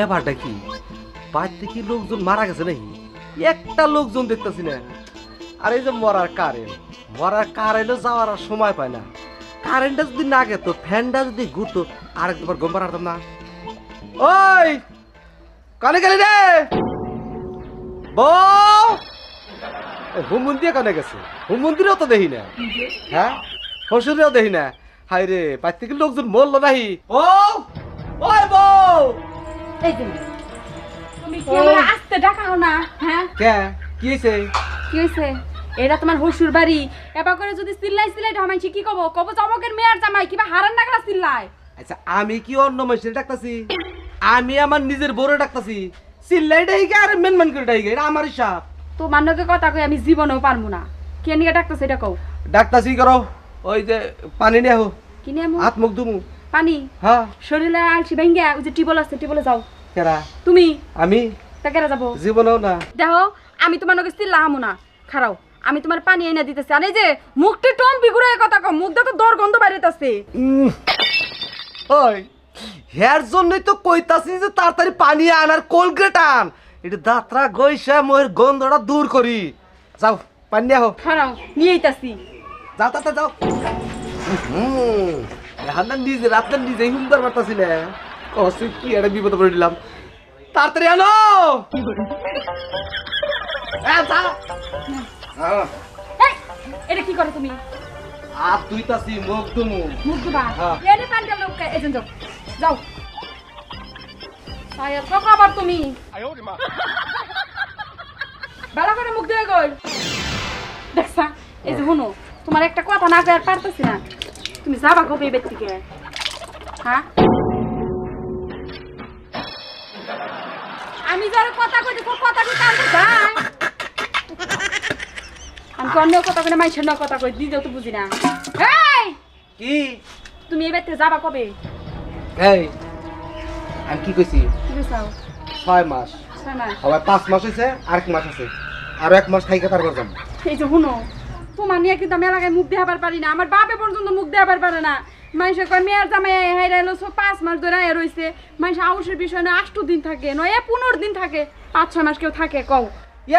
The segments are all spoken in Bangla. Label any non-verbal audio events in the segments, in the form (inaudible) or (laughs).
ব্যাপারটা কি? বাড়িতে কি লোকজন মারা গেছে নাকি? একটা লোকজন দেখতেছি না। আর এই যে মরার কারেন্ট মরার কারেন্টও যাওয়ার আর সময় পায় না। কারেন্টটা যদি না গেত ফ্যানটা যদি ঘুরতো আরেকবার গম পারতাম না। ওই! কানে গেলি রে! বউ! এ, হুম কানে গেছে। হুম মন্দিরেও তো দেখি না। হ্যাঁ? শ্বশুরেও দেখি না। হাই রে থেকে লোকজন মরলো নাহি? ও! ওই বউ! এই যে তুমি কি আমার আসতে ডাকাও না হ্যাঁ? কে? কি হয়েছে কি হয়েছে এটা তোমার হসুর বাড়ি। এবার করে যদি চিল্লাই চিল্লাই ঢামাইছি কি কব? কব চমকের মেয়ের জামাই কিবা হারান চিল্লাই আচ্ছা আমি কি অন্য ডাকতাছি? আমি আমার নিজের বড় ডাকতাছি। চিল্লাই ডাইগে আর মেন মেন করে ডাইগে এটা আমার হিসাব। তোমার নকে কথা কই আমি জীবনেও পারব না। কে নিয়ে ডাকতেছে এটা কও? ডাকতাছি করো ওই যে পানি নিয়ে আহো। কিনে হাত মুখ দুমু পানি? হ্যাঁ। শরীরে আলসি ভেঙ্গে ওই যে টিবল আছে টিবলে যাও। কেরা? তুমি? আমি? তা কেরা যাব? জীবনেও না। দেখো আমি তোমার নকে চিল্লা হামু না। খারাও আমি তোমার পানি এনে দিতেছি। আর এই যে মুখটি টম বিগুড়ে কথা কম মুখ দেখো দর গন্ধ বাইরেতেছে ওই হের জন্যই তো কইতাছি যে তাড়াতাড়ি পানি আনার কোলগেট আন। এটা দাঁতরা গইসা মোর গন্ধটা দূর করি। যাও পানি আহো। খারাও নিয়ে আইতাছি। যাও তাতে যাও। হুম। এখন না নিজে রাত্রে নিজেই সুন্দর পারতাছি না কি একটা বিপদ করে দিলাম তাড়াতাড়ি আনো। হ্যাঁ, এই, এটা কি করো তুমি? আর তুই তাছি মুখ দুমু মুখ দুবা হ্যাঁ। এনে পানি লোক এজেন্ট যাও। যাও। সায়া ঠক আবার তুমি। ভালো (laughs) করে মুখ দিয়ে গই। দেখছা এই যে শুনো তোমার একটা কথা না কয়ে আর পারতেছি না। তুমি যাবা কবে এই ব্যক্তিকে হ্যাঁ? আমি যারা কথা কইতে তোর কথা কি কান্দে যায় আমি অন্য কথা কই না না কথা কই দিদিও তো বুঝি না। এই! কি? তুমি এই ব্যক্তিকে যাবা কবে? এই আমি কি কইছি? কি চাও ছয় মাস। ছয় মাস। আবার পাঁচ মাস হয়েছে আর এক মাস আছে। আর এক মাস থাইকে তারপর যাব। এই যে শুনো তোমার নিয়ে কিন্তু আমি এলাকায় মুখ দেখাবার পারি না। আমার বাপে পর্যন্ত মুখ দেখাবার পারে না। মানুষের কয় মেয়ের জামাই হাইরা এলো সব পাঁচ মাস ধরে আয়া রয়েছে মানুষ আউসের বিষয় না আষ্ট দিন থাকে নয় এ পনেরো দিন থাকে পাঁচ ছয় মাস কেউ থাকে কও।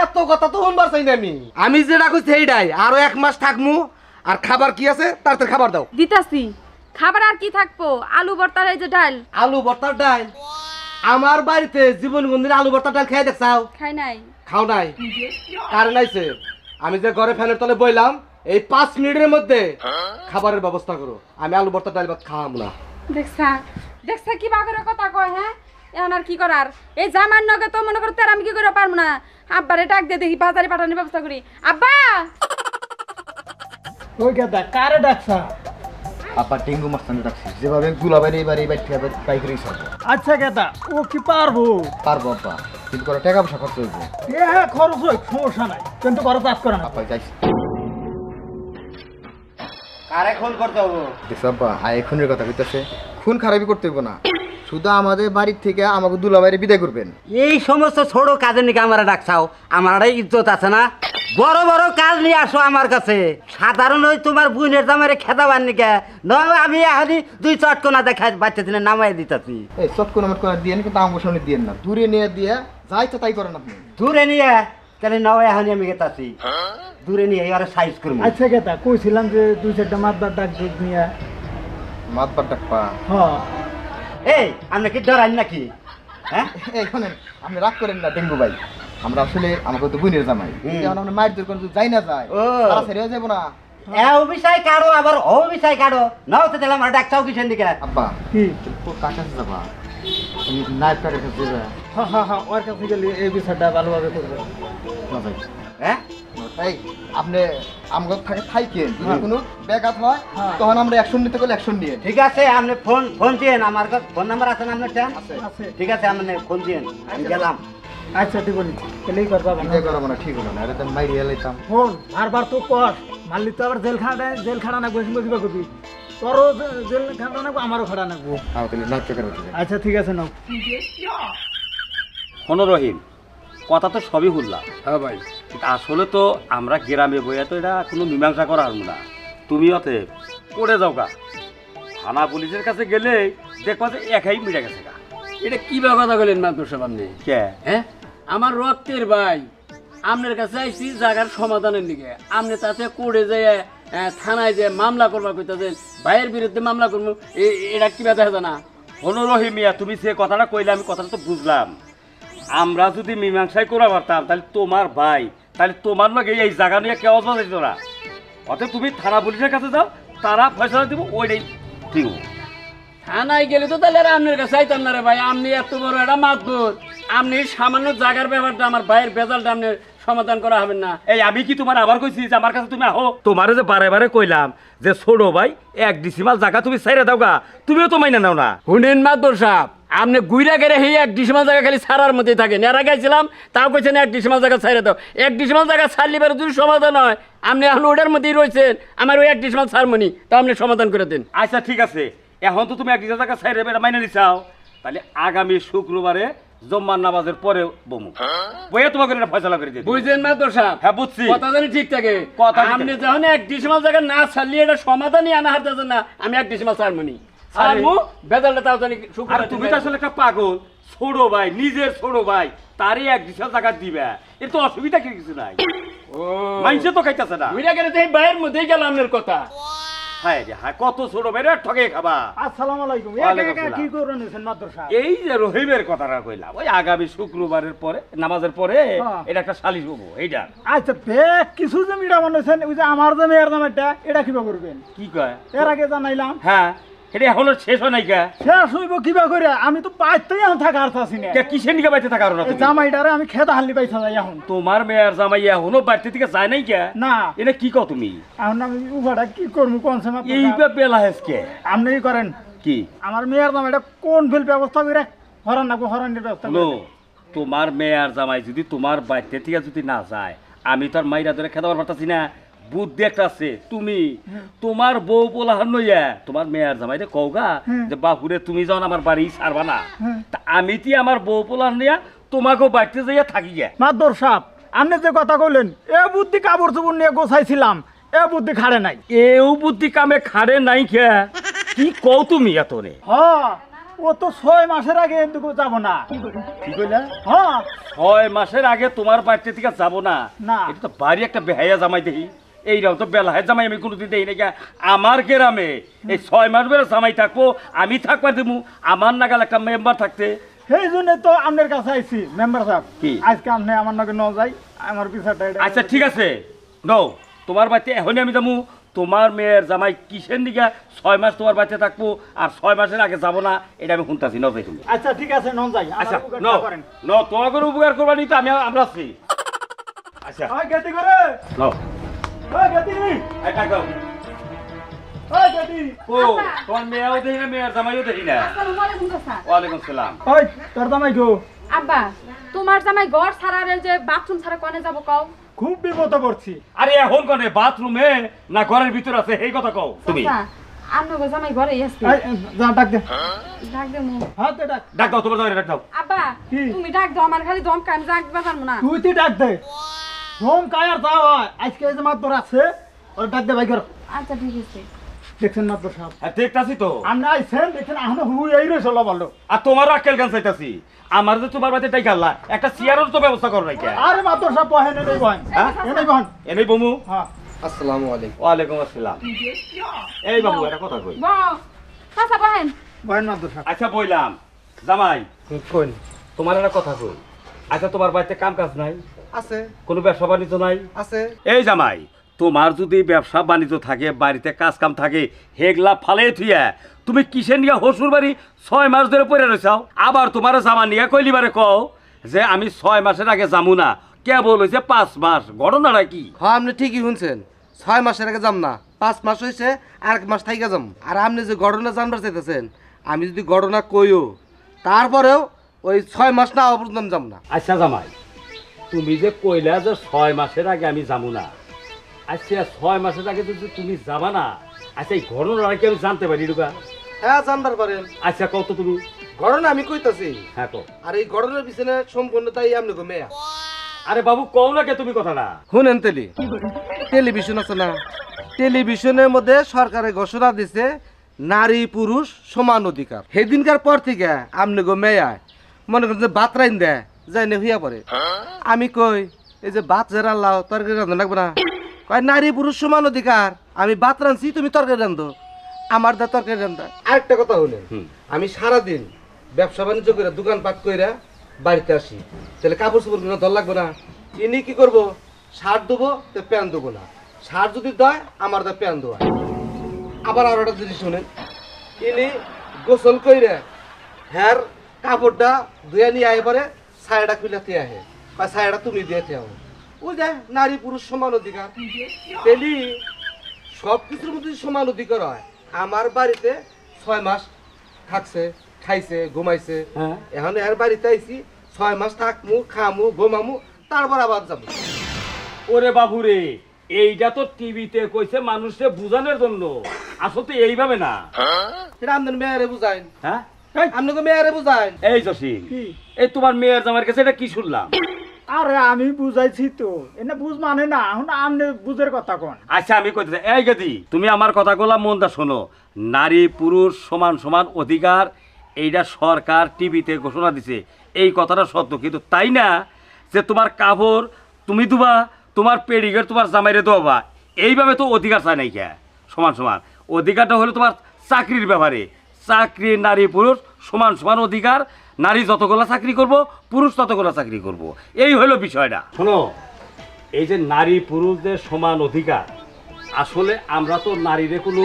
এত কথা তো শুনবার চাই না আমি। আমি যেটা কইছি সেইটাই। আরও এক মাস থাকমু আর খাবার কি আছে তাড়াতাড়ি খাবার দাও। দিতাছি। খাবার আর কি থাকব? আলু ভর্তার এই যে ডাল। আলু ভর্তার ডাল। আমার বাড়িতে জীবন গন্ধির আলু ভর্তার ডাল খেয়ে দেখছাও খাই নাই। খাও নাই। কারণ আইছে আমি যে ঘরে ফ্যানের তলে বইলাম এই পাঁচ মিনিটের মধ্যে খাবারের ব্যবস্থা করো আমি আলু ভর্তার ডাল ভাত খাওয়াম না দেখছা দেখছা কি বাগরের কথা কয় হ্যাঁ এখন আর কি করার এই জামার নগে তো মনে করো আমি কি করে পারব না আব্বারে ডাক দিয়ে দেখি বাজারে পাঠানোর ব্যবস্থা করি আব্বা ওই গাদা কারে ডাকছা আপা ডেঙ্গু মাস্তানে ডাকছি যেভাবে দুলাবাইরে এবার থেকে পাইকারি আচ্ছা গাদা ও কি পারব পারব আপা কিন্তু করো টাকা পয়সা খরচ হইব হ্যাঁ খরচ হয় সমস্যা নাই। কিন্তু বড় চাষ করে না। আপা যাইছি কারে খুন করতে হব? দেখছ আব্বা আয় খুনের কথা কইতাছে। খুন খারাপই করতে হইব না। শুধু আমাদের বাড়ির থেকে আমাকে দুলাবাইরে বিদায় করবেন। এই সমস্ত ছোট কাজের নিকে আমার ডাকছাও আমার একটা ইজ্জত আছে না? বড় বড় কাজ নিয়ে আসো আমার কাছে। সাধারণ ওই তোমার বুনের দামের খেতাবার নিকে। নয় আমি এখনই দুই চটকনা দেখা বাচ্চা দিনে নামাই দিতেছি। এই সব কোন আমার করে দিয়ে কিন্তু আমার সামনে দিয়ে না। দূরে নিয়ে দিয়ে যাই তো তাই করেন আপনি। দূরে নিয়ে তাহলে নয় এখনই আমি গেতাছি। দূরে নিয়ে আর সাইজ করব। আচ্ছা গাদা কইছিলাম যে দুই চারটা মাতবার ডাক নিয়ে। মাতবার ডাকপা হ্যাঁ। এই আপনি কি ডরান নাকি? হ্যাঁ? এই শোনেন আপনি রাগ করেন না ডেঙ্গু ভাই। আমরা আসলে আমাকে তো বুনের জামাই। এখন আমরা মায়ের দূর করে যাই না যাই ও। তারা ছেড়ে যাব না। এ বিষয় কাড়ো আবার বিষয় কাড়ো নাও তো তাহলে আমার ডাকছাও কিসের দিকে? আব্বা কি? ও কাছে যাবা? তুমি নাইফ কাছে যাবা? হ্যাঁ হ্যাঁ হ্যাঁ ওর কাছে গেলে এই বিষয়টা ভালোভাবে করবে। না ভাই। হ্যাঁ? এই আপনি আমগো থাকে থাইকেন যদি হ্যাঁ। কোনো ব্যাঘাত হয় হ্যাঁ। তখন আমরা অ্যাকশন নিতে গেলে অ্যাকশন নিয়ে। ঠিক আছে আপনি ফোন ফোন দিয়েন আমার কাছে। ফোন নাম্বার আছে না আপনার আছে। ঠিক আছে আপনি ফোন দিয়েন। আমি গেলাম। আচ্ছা ঠিক আছে এলেই করবা বিয়ে করা মানে ঠিক হলো না এটা তো মাইরি এলাইতাম। ফোন বারবার তো কর। মারলি তো আবার জেল খাড়া জেল খাড়া না বসে বসে করবি তোরও জেল খাড়া নাকবো আমারও খাড়া নাকবো। আচ্ছা ঠিক আছে নাও। শোনো রহিম কথা তো সবই শুনলাম হ্যাঁ ভাই। আসলে তো আমরা গ্রামে বইয়া তো এটা কোনো মীমাংসা করা হল না। তুমি অতএব পড়ে যাও গা। থানা পুলিশের কাছে গেলে দেখবা যে একাই মিটে গেছে গা। এটা কি কথা বলেন মাত্র সব আপনি? কে? হ্যাঁ? আমার রক্তের ভাই। আপনার কাছে আইসি জায়গার সমাধানের দিকে আপনি তাতে করে যে থানায় যে মামলা করবা কইতাছেন ভাইয়ের বিরুদ্ধে মামলা করব এটা কি ব্যথা না? হলো রহিমিয়া তুমি সে কথাটা কইলে আমি কথাটা তো বুঝলাম। আমরা যদি মীমাংসায় করা পারতাম তাহলে তোমার ভাই, তাহলে তোমার লগে এই জায়গা নিয়ে কেউ যেত না অতএব তুমি থানা পুলিশের কাছে যাও, তারা ফয়সলা দিব, ওইটাই ঠিক। থানায় গেলে তো তাহলে আর আপনার কাছে আইতাম না রে ভাই আপনি এত বড় একটা মাতবর আপনি সামান্য জায়গার ব্যাপারটা, আমার ভাইয়ের বেজালটা আপনি সমাধান করা হবেন না। এই আমি কি তোমার আবার কইছি যে আমার কাছে তুমি আহো? তোমারে যে বারে বারে কইলাম যে ছোট ভাই এক ডিসিমাল জায়গা তুমি সাইরে দাও গা। তুমিও তো মাইনা নাও না। হুনেন মাতবর সাহেব আপনি গুইরা গেলে সেই এক ডিসিমাল জায়গা খালি ছাড়ার মধ্যেই থাকে এর আগে গেছিলাম তাও কইছেন এক ডিসিমাল জায়গা ছাড়ে দাও। এক ডিসিমাল জায়গা ছাড়লি বেরো যদি সমাধান হয় আপনি এখন ওটার মধ্যেই রয়েছেন আমার ওই এক ডিসিমাল ছাড়মনি তা আপনি সমাধান করে দেন। আচ্ছা ঠিক আছে। এখন তো তুমি এক ডিসিমাল জায়গা বেড়া মাইনা নিছাও। তাহলে আগামী শুক্রবারে জম্মার নামাজের পরে বমু। বইয়ে তোমাকে এটা ফয়সলা করে দিয়ে দিবো। বুঝলেন মাতবর সাহেব? হ্যাঁ বুঝছি। কথা জানি ঠিক থাকে। কথা আপনি যখন এক ডিসিমাল জায়গা না ছাড়লি এটা সমাধানই আনা হারতেছেন না আমি এক ডিসিমাল ছাড়মনি। ছাড়মু বেজালটা তাও জানি আর তুমি তো আসলে একটা পাগল। ছোট ভাই নিজের ছোট ভাই তারই এক ডিসিমাল জায়গা দিবে। এর তো অসুবিধা কি কিছু নাই। ও। তো খাইতেছে না। গুইরা গেলে তো বাইরের মধ্যেই গেল আপনার কথা। হায় রে হায় কত ছোট ভাই ঠকে খাবা। আসসালামু আলাইকুম। কি করে নিছেন এই যে রহিমের কথাটা কইলাম ওই আগামী শুক্রবারের পরে নামাজের পরে হ্যাঁ। এটা একটা সালিশ হব এইটা। আচ্ছা বেগ কিছু মিটা বানাইছেন ওই যে আমার মেয়ের নাম এটা এটা কিবা করবেন? কি কয়? এর আগে জানাইলাম। হ্যাঁ। এটা এখনও শেষ হয় নাই কে? শেষ হইব কিবা করে? আমি তো বাইতেই এখন থাকা আর না। কে কিসের নিকে বাইতে থাকার না এই জামাইটারে আমি খেতে হাল্লি পাইছা যাই এখন। তোমার মেয়ের জামাই এখনও থেকে যায় নাই কে? না। এটা কি কও তুমি? এখন আমি উভাটা কি করব কোন সময় এই বেলা হেসকে আপনি কি করেন? কি? আমার মেয়ের নাম এটা কোন ফিল ব্যবস্থা করে হরান না হরানের ব্যবস্থা হলো তোমার মেয়ে জামাই যদি তোমার বাড়িতে থেকে যদি না যায় আমি তো আর মাইরা ধরে খেতে পারতাছি না। বুদ্ধি একটা আছে। তুমি তোমার বউ পোলাহান নইয়া তোমার মেয়ে আর জামাইরে কওগা যে বাপুরে তুমি যখন আমার বাড়ি ছাড়বা না। তা আমি তি আমার বউ পোলাহান নিয়া তোমাকেও বাড়িতে যাইয়া থাকি গে? মাদর সাপ আপনি যে কথা কইলেন এ বুদ্ধি কাপড় চোপড় নিয়ে গোছাইছিলাম এ বুদ্ধি খাড়ে নাই। এও বুদ্ধি কামে খাড়ে নাই খে কি কও তুমি এত রে হ ও তো ছয় মাসের আগে এদিকে যাব না। কি কইলা? হ্যাঁ ছয় মাসের আগে তোমার বাড়িতে থেকে যাব না? না। এটা তো বাড়ি একটা বেহাইয়া জামাই দেখি। এইরাও তো বেলায় জামাই আমি কোনোদিন দেখি না আমার গ্রামে এই ছয় মাস বেলা জামাই থাকব আমি থাকবার দেবো আমার নাগাল একটা মেম্বার থাকতে। সেই জন্য তো আপনার কাছে আইছি মেম্বার সাহেব। কি? আজকে আপনি আমার নাকি ন যাই আমার পিছাটা আচ্ছা ঠিক আছে। নও তোমার বাড়িতে এখনই আমি যাব তোমার মেয়ের জামাই কিসের দিকে ছয় মাস তোমার বাড়িতে থাকব আর ছয় মাসের আগে যাব না এটা আমি শুনতেছি ন যাই তুমি আচ্ছা ঠিক আছে ন যাই আচ্ছা ন ন তোমাকে উপকার করবা নি তো আমি আমরা আছি। আচ্ছা। করে। ন আব্বা তোমার জামাই ঘর ছাড়ারে যে বাথরুম ছাড়া কনে যাব কও খুব বিপদে পড়ছি। আরে এখন কনে বাথরুমে না ঘরের ভিতর আছে এই কথা কও। তুমি? আমনো গো জামাই ঘরে যা ডাক দে। ডাক দে মু হাত দে ডাক। ডাক দাও তোমার জামাই ডাক দাও। আব্বা কি? তুমি ডাক দাও আমার খালি দম কাম ডাক দিবা না। তুই তুই ডাক দে। হোম কায়ার যা হয় আজকে এই যে মাত্র আছে ওর ডাক দে ভাই কর আচ্ছা ঠিক আছে। দেখছেন মাত্র সাহেব? হ্যাঁ দেখতাছি তো। আমরা আইছেন দেখছেন এখন হুই এই রে চলো ভালো আর তোমার আক্কেল গান চাইতাছি। আমার যে তোমার বাড়িতে টাই গাল্লা একটা চেয়ারের তো ব্যবস্থা করো নাই কে? আরে মাত্র সাহেব বহেন এনেই বহেন। হ্যাঁ? এনেই বহেন। এনেই বমু। হ্যাঁ। আসসালামু আলাইকুম। ওয়ালাইকুম আসসালাম। এই বাবু একটা কথা কই। বউ চাচা বহেন। বহেন মাত্র সাহেব। আচ্ছা বইলাম। জামাই। কোন তোমার একটা কথা কই। আচ্ছা তোমার বাড়িতে কাম কাজ নাই? আছে। কোনো ব্যবসা বাণিজ্য নাই? আছে। এই জামাই তোমার যদি ব্যবসা বাণিজ্য থাকে বাড়িতে কাজ কাম থাকে হেগলা ফালে থুইয়া তুমি কিসে নিয়ে হসুর বাড়ি ছয় মাস ধরে পড়ে রয়েছাও আবার তোমার জামা নিয়ে কইলিবারে কও যে আমি ছয় মাসের আগে যামু না কেবল হয়েছে পাঁচ মাস। ঘটনাটা কি? হ্যাঁ আপনি ঠিকই শুনছেন। ছয় মাসের আগে যাম না পাঁচ মাস হয়েছে আর এক মাস থাইকা যাম। আর আপনি যে ঘটনা জানবার চাইতেছেন আমি যদি ঘটনা কইও তারপরেও ওই ছয় মাস না পর্যন্ত যাম না। আচ্ছা জামাই তুমি যে কইলা যে ছয় মাসের আগে আমি যাব না। আচ্ছা ছয় মাসের আগে যদি তুমি যাবা না আচ্ছা এই ঘটনাটা কি আমি জানতে পারি রুকা? হ্যাঁ জানবার পারেন। আচ্ছা কত তুমি। ঘটনা আমি কইতাছি। হ্যাঁ কও। আর এই ঘটনার পিছনে সম্পূর্ণ তাই আপনি গো মেয়া। আরে বাবু কও না কে তুমি কথাটা? শুনেন তেলি টেলিভিশন আছে না? টেলিভিশনের মধ্যে সরকারে ঘোষণা দিছে নারী পুরুষ সমান অধিকার। সেদিনকার পর থেকে আমনে গো মেয়ায় মনে করেন যে ভাত রাইন দেয়। যাই না হইয়া পড়ে। আমি কই এই যে ভাত যে রান্নাও তরকারি রান্ধো লাগবে না। কয় নারী পুরুষ সমান অধিকার। আমি ভাত রাঁধছি তুমি তরকারি রান্ধো আমার দা তরকারি রান্ধা আরেকটা কথা হলেন আমি সারাদিন ব্যবসা বাণিজ্য করে দোকানপাট কইরা বাড়িতে আসি। তাহলে কাপড় চোপড় কিনা দর লাগবে না। ইনি কি করব? শার্ট দেবো তো প্যান্ট দেবো না। শার্ট যদি দেয় আমার দা প্যান্ট দেওয়া আবার আর একটা জিনিস শুনেন। ইনি গোসল কইরা হ্যার কাপড়টা ধুয়ে নিয়ে আয় পরে ছায়াটা খুলে আহে বা ছায়াটা তুমি দিয়ে থিয়াও ওই যে নারী পুরুষ সমান অধিকার। তেলি সব কিছুর মধ্যে সমান অধিকার হয় আমার বাড়িতে ছয় মাস থাকছে খাইছে ঘুমাইছে। হ্যাঁ। এখন এর বাড়িতে আইছি ছয় মাস থাকমু খামু ঘুমামু তারপর আবার যাব। ওরে বাবুরে এইটা তো টিভিতে কইছে মানুষকে বুঝানোর জন্য। আসলে এইভাবে না। এটা আপনার মেয়ারে বুঝাইন। হ্যাঁ? আপনাকে মেয়ারে বুঝাইন। এই জসিম? এই তোমার মেয়ের জামাইয়ের কাছে এটা কি শুনলাম? আরে আমি বুঝাইছি তো। এনে বুঝ মানে না এখন আমনে বুঝের কথা কোন। আচ্ছা আমি কইতে এই গদি তুমি আমার কথাগুলো মন দা শোনো। নারী পুরুষ সমান সমান অধিকার এইটা সরকার টিভিতে ঘোষণা দিছে। এই কথাটা সত্য কিন্তু তাই না যে তোমার কাপড় তুমি দুবা তোমার পেডিগের তোমার জামাইরে দোবা এইভাবে তো অধিকার চাই নাই সমান সমান। অধিকারটা হলো তোমার চাকরির ব্যাপারে। চাকরি নারী পুরুষ সমান সমান অধিকার। নারী যতগুলা চাকরি করব পুরুষ ততগুলা চাকরি করব। এই হলো বিষয়টা। শোনো এই যে নারী পুরুষদের সমান অধিকার আসলে আমরা তো নারীরে কোনো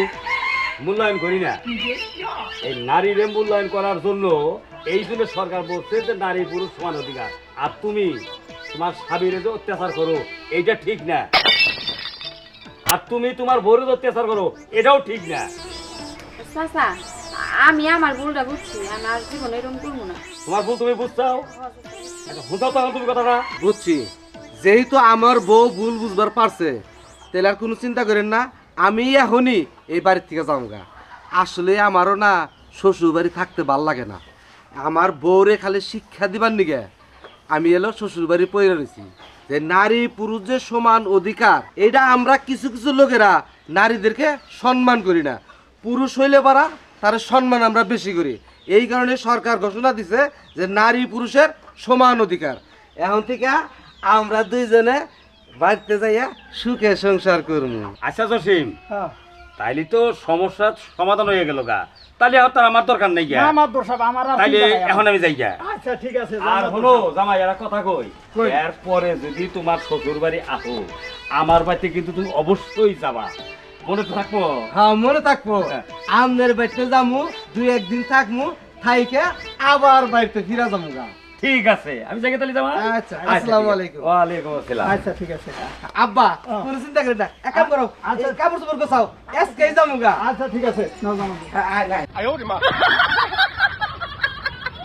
মূল্যায়ন করি না। এই নারীরে মূল্যায়ন করার জন্য এই জন্য সরকার বলছে যে নারী পুরুষ সমান অধিকার। আর তুমি তোমার স্বামীরে যে অত্যাচার করো এইটা ঠিক না। আর তুমি তোমার বউরে অত্যাচার করো এটাও ঠিক না। চাচা আমি আমার ভুলটা বুঝছি আমি আর জীবনে এরকম করব না। তোমার ভুল তুমি বুঝছাও? বুঝাও তখন তুমি কথাটা। বুঝছি। যেহেতু আমার বউ ভুল বুঝবার পারছে তাহলে আর কোনো চিন্তা করেন না আমি এখনই এই বাড়ির থেকে যাওগা আসলে আমারও না শ্বশুর বাড়ি থাকতে ভালো লাগে না। আমার বউরে খালি শিক্ষা দিবার নিগে আমি এলো শ্বশুর বাড়ি পড়ে রয়েছি যে নারী পুরুষ যে সমান অধিকার এটা আমরা কিছু কিছু লোকেরা নারীদেরকে সম্মান করি না। পুরুষ হইলে পারা তার সম্মান আমরা বেশি করি। এই কারণে সরকার ঘোষণা দিছে যে নারী পুরুষের সমান অধিকার। এখন থেকে আমরা দুইজনে বাড়িতে যাইয়া সুখে সংসার করব। আচ্ছা জসিম। হ্যাঁ। তাইলে তো সমস্যার সমাধান হয়ে গেল গা। তাহলে আর তার আমার দরকার নেই গা। আমার দোষ আমার আর তাইলে এখন আমি যাই গা। আচ্ছা ঠিক আছে আর হলো। জামাই এরা কথা কই। কই? এরপরে যদি তোমার শ্বশুর বাড়ি আসো আমার বাড়িতে কিন্তু তুমি অবশ্যই যাবা। মনে তো থাকব। হ্যাঁ মনে থাকব। আমনের বাড়িতে যামু দুই একদিন থাকমু থাইকে আবার বাড়িতে ফিরা যাব গা ঠিক আছে। আমি তাহলে যাবা আচ্ছা, আসসালামু আলাইকুম। ওয়ালাইকুম আসসালাম। আচ্ছা ঠিক আছে। আব্বা হ্যাঁ। কোনো চিন্তা করে না। এক কাম করো আচ্ছা। কাপড় চোপড় গোছাও। এসকেই যাব গা আচ্ছা ঠিক আছে। নাও। আয়, আয়।